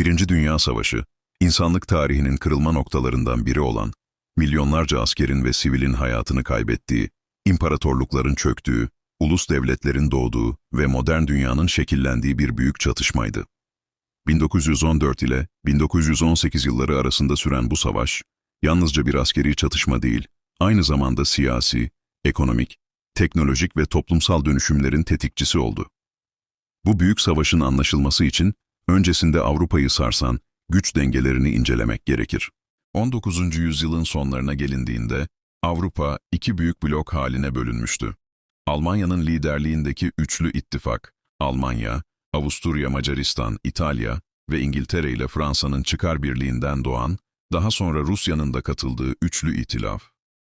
Birinci Dünya Savaşı, insanlık tarihinin kırılma noktalarından biri olan, milyonlarca askerin ve sivilin hayatını kaybettiği, imparatorlukların çöktüğü, ulus devletlerin doğduğu ve modern dünyanın şekillendiği bir büyük çatışmaydı. 1914 ile 1918 yılları arasında süren bu savaş, yalnızca bir askeri çatışma değil, aynı zamanda siyasi, ekonomik, teknolojik ve toplumsal dönüşümlerin tetikçisi oldu. Bu büyük savaşın anlaşılması için öncesinde Avrupa'yı sarsan güç dengelerini incelemek gerekir. 19. yüzyılın sonlarına gelindiğinde Avrupa iki büyük blok haline bölünmüştü. Almanya'nın liderliğindeki üçlü ittifak, Almanya, Avusturya, Macaristan, İtalya ve İngiltere ile Fransa'nın çıkar birliğinden doğan, daha sonra Rusya'nın da katıldığı üçlü itilaf.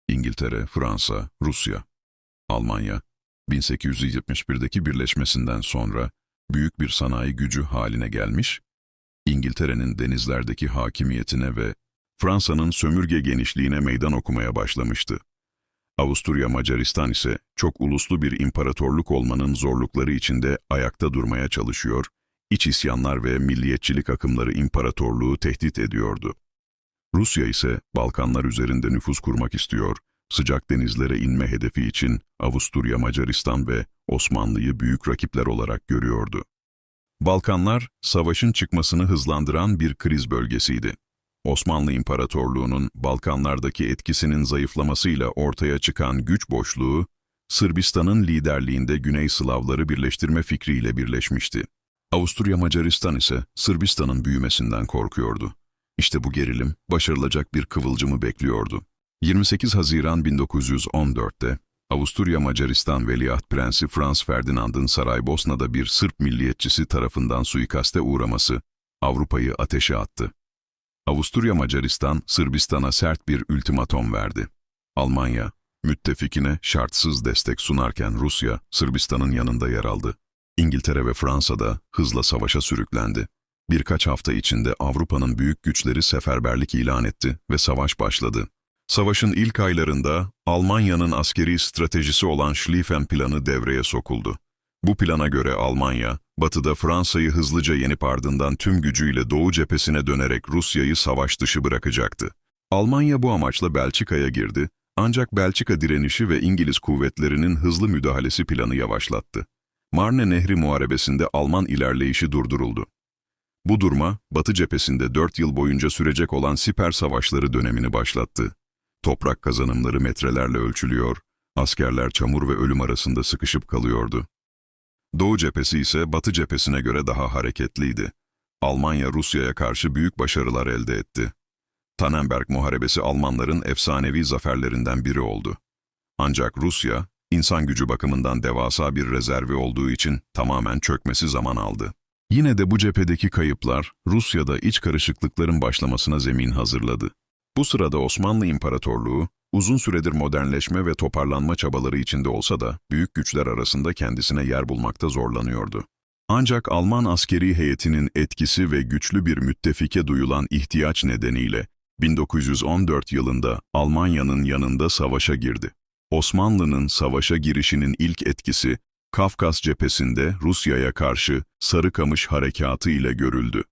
İngiltere, Fransa, Rusya. Almanya, 1871'deki birleşmesinden sonra büyük bir sanayi gücü haline gelmiş, İngiltere'nin denizlerdeki hakimiyetine ve Fransa'nın sömürge genişliğine meydan okumaya başlamıştı. Avusturya Macaristan ise çok uluslu bir imparatorluk olmanın zorlukları içinde ayakta durmaya çalışıyor, iç isyanlar ve milliyetçilik akımları imparatorluğu tehdit ediyordu. Rusya ise Balkanlar üzerinde nüfus kurmak istiyor, sıcak denizlere inme hedefi için Avusturya, Macaristan ve Osmanlı'yı büyük rakipler olarak görüyordu. Balkanlar, savaşın çıkmasını hızlandıran bir kriz bölgesiydi. Osmanlı İmparatorluğu'nun Balkanlardaki etkisinin zayıflamasıyla ortaya çıkan güç boşluğu, Sırbistan'ın liderliğinde Güney Slavları birleştirme fikriyle birleşmişti. Avusturya Macaristan ise Sırbistan'ın büyümesinden korkuyordu. İşte bu gerilim başarılacak bir kıvılcımı bekliyordu. 28 Haziran 1914'te Avusturya Macaristan Veliaht Prensi Franz Ferdinand'ın Saraybosna'da bir Sırp milliyetçisi tarafından suikaste uğraması Avrupa'yı ateşe attı. Avusturya Macaristan Sırbistan'a sert bir ultimatom verdi. Almanya, müttefikine şartsız destek sunarken Rusya, Sırbistan'ın yanında yer aldı. İngiltere ve Fransa da hızla savaşa sürüklendi. Birkaç hafta içinde Avrupa'nın büyük güçleri seferberlik ilan etti ve savaş başladı. Savaşın ilk aylarında Almanya'nın askeri stratejisi olan Schlieffen planı devreye sokuldu. Bu plana göre Almanya, batıda Fransa'yı hızlıca yenip ardından tüm gücüyle Doğu cephesine dönerek Rusya'yı savaş dışı bırakacaktı. Almanya bu amaçla Belçika'ya girdi, ancak Belçika direnişi ve İngiliz kuvvetlerinin hızlı müdahalesi planı yavaşlattı. Marne Nehri Muharebesi'nde Alman ilerleyişi durduruldu. Bu durma, Batı cephesinde 4 yıl boyunca sürecek olan siper savaşları dönemini başlattı. Toprak kazanımları metrelerle ölçülüyor, askerler çamur ve ölüm arasında sıkışıp kalıyordu. Doğu cephesi ise Batı cephesine göre daha hareketliydi. Almanya Rusya'ya karşı büyük başarılar elde etti. Tannenberg Muharebesi Almanların efsanevi zaferlerinden biri oldu. Ancak Rusya, insan gücü bakımından devasa bir rezervi olduğu için tamamen çökmesi zaman aldı. Yine de bu cephedeki kayıplar Rusya'da iç karışıklıkların başlamasına zemin hazırladı. Bu sırada Osmanlı İmparatorluğu, uzun süredir modernleşme ve toparlanma çabaları içinde olsa da büyük güçler arasında kendisine yer bulmakta zorlanıyordu. Ancak Alman askeri heyetinin etkisi ve güçlü bir müttefike duyulan ihtiyaç nedeniyle 1914 yılında Almanya'nın yanında savaşa girdi. Osmanlı'nın savaşa girişinin ilk etkisi Kafkas cephesinde Rusya'ya karşı Sarıkamış Harekatı ile görüldü.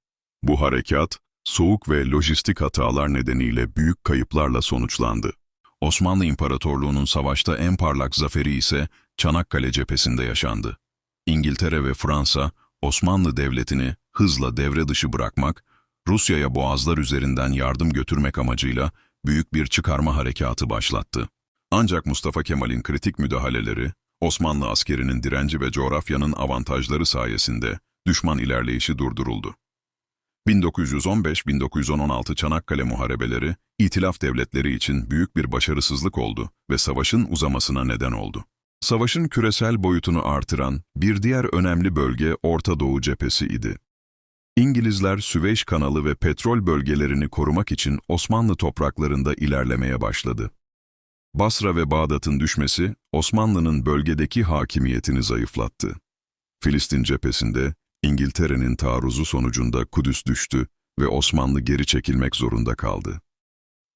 Bu harekat, soğuk ve lojistik hatalar nedeniyle büyük kayıplarla sonuçlandı. Osmanlı İmparatorluğu'nun savaşta en parlak zaferi ise Çanakkale cephesinde yaşandı. İngiltere ve Fransa, Osmanlı Devleti'ni hızla devre dışı bırakmak, Rusya'ya boğazlar üzerinden yardım götürmek amacıyla büyük bir çıkarma harekatı başlattı. Ancak Mustafa Kemal'in kritik müdahaleleri, Osmanlı askerinin direnci ve coğrafyanın avantajları sayesinde düşman ilerleyişi durduruldu. 1915-1916 Çanakkale Muharebeleri, İtilaf devletleri için büyük bir başarısızlık oldu ve savaşın uzamasına neden oldu. Savaşın küresel boyutunu artıran bir diğer önemli bölge Orta Doğu cephesi idi. İngilizler Süveyş kanalı ve petrol bölgelerini korumak için Osmanlı topraklarında ilerlemeye başladı. Basra ve Bağdat'ın düşmesi Osmanlı'nın bölgedeki hakimiyetini zayıflattı. Filistin cephesinde İngiltere'nin taarruzu sonucunda Kudüs düştü ve Osmanlı geri çekilmek zorunda kaldı.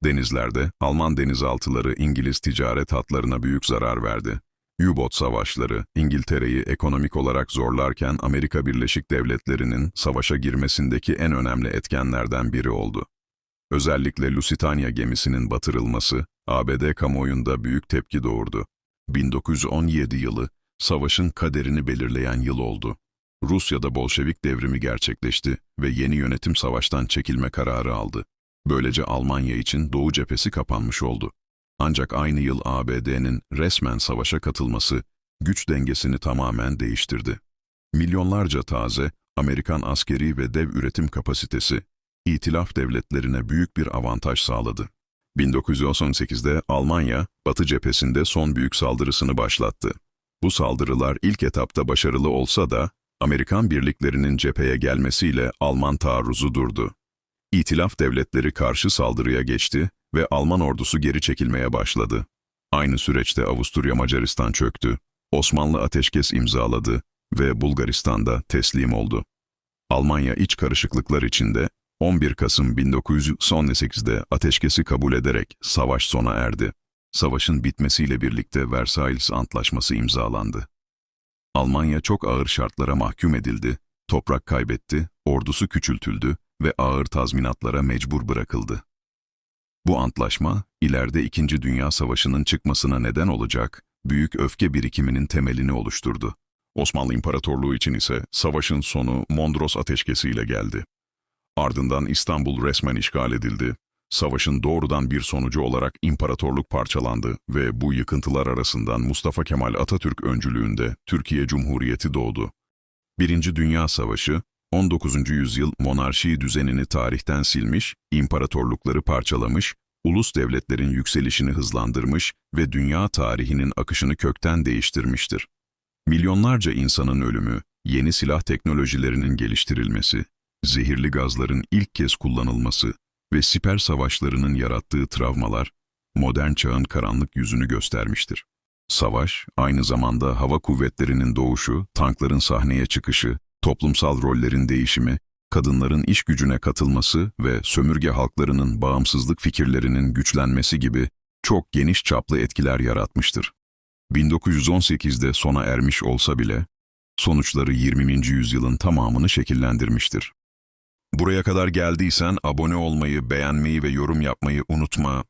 Denizlerde Alman denizaltıları İngiliz ticaret hatlarına büyük zarar verdi. U-boat savaşları İngiltere'yi ekonomik olarak zorlarken Amerika Birleşik Devletleri'nin savaşa girmesindeki en önemli etkenlerden biri oldu. Özellikle Lusitania gemisinin batırılması ABD kamuoyunda büyük tepki doğurdu. 1917 yılı savaşın kaderini belirleyen yıl oldu. Rusya'da Bolşevik devrimi gerçekleşti ve yeni yönetim savaştan çekilme kararı aldı. Böylece Almanya için Doğu cephesi kapanmış oldu. Ancak aynı yıl ABD'nin resmen savaşa katılması güç dengesini tamamen değiştirdi. Milyonlarca taze Amerikan askeri ve dev üretim kapasitesi İtilaf devletlerine büyük bir avantaj sağladı. 1918'de Almanya, Batı cephesinde son büyük saldırısını başlattı. Bu saldırılar ilk etapta başarılı olsa da, Amerikan birliklerinin cepheye gelmesiyle Alman taarruzu durdu. İtilaf devletleri karşı saldırıya geçti ve Alman ordusu geri çekilmeye başladı. Aynı süreçte Avusturya Macaristan çöktü, Osmanlı ateşkes imzaladı ve Bulgaristan'da teslim oldu. Almanya iç karışıklıklar içinde 11 Kasım 1918'de ateşkesi kabul ederek savaş sona erdi. Savaşın bitmesiyle birlikte Versailles Antlaşması imzalandı. Almanya çok ağır şartlara mahkum edildi, toprak kaybetti, ordusu küçültüldü ve ağır tazminatlara mecbur bırakıldı. Bu antlaşma, ileride İkinci Dünya Savaşı'nın çıkmasına neden olacak büyük öfke birikiminin temelini oluşturdu. Osmanlı İmparatorluğu için ise savaşın sonu Mondros ateşkesiyle geldi. Ardından İstanbul resmen işgal edildi. Savaşın doğrudan bir sonucu olarak imparatorluk parçalandı ve bu yıkıntılar arasından Mustafa Kemal Atatürk öncülüğünde Türkiye Cumhuriyeti doğdu. Birinci Dünya Savaşı, 19. yüzyıl monarşi düzenini tarihten silmiş, imparatorlukları parçalamış, ulus devletlerin yükselişini hızlandırmış ve dünya tarihinin akışını kökten değiştirmiştir. Milyonlarca insanın ölümü, yeni silah teknolojilerinin geliştirilmesi, zehirli gazların ilk kez kullanılması ve siper savaşlarının yarattığı travmalar, modern çağın karanlık yüzünü göstermiştir. Savaş, aynı zamanda hava kuvvetlerinin doğuşu, tankların sahneye çıkışı, toplumsal rollerin değişimi, kadınların iş gücüne katılması ve sömürge halklarının bağımsızlık fikirlerinin güçlenmesi gibi çok geniş çaplı etkiler yaratmıştır. 1918'de sona ermiş olsa bile, sonuçları 20. yüzyılın tamamını şekillendirmiştir. Buraya kadar geldiysen abone olmayı, beğenmeyi ve yorum yapmayı unutma.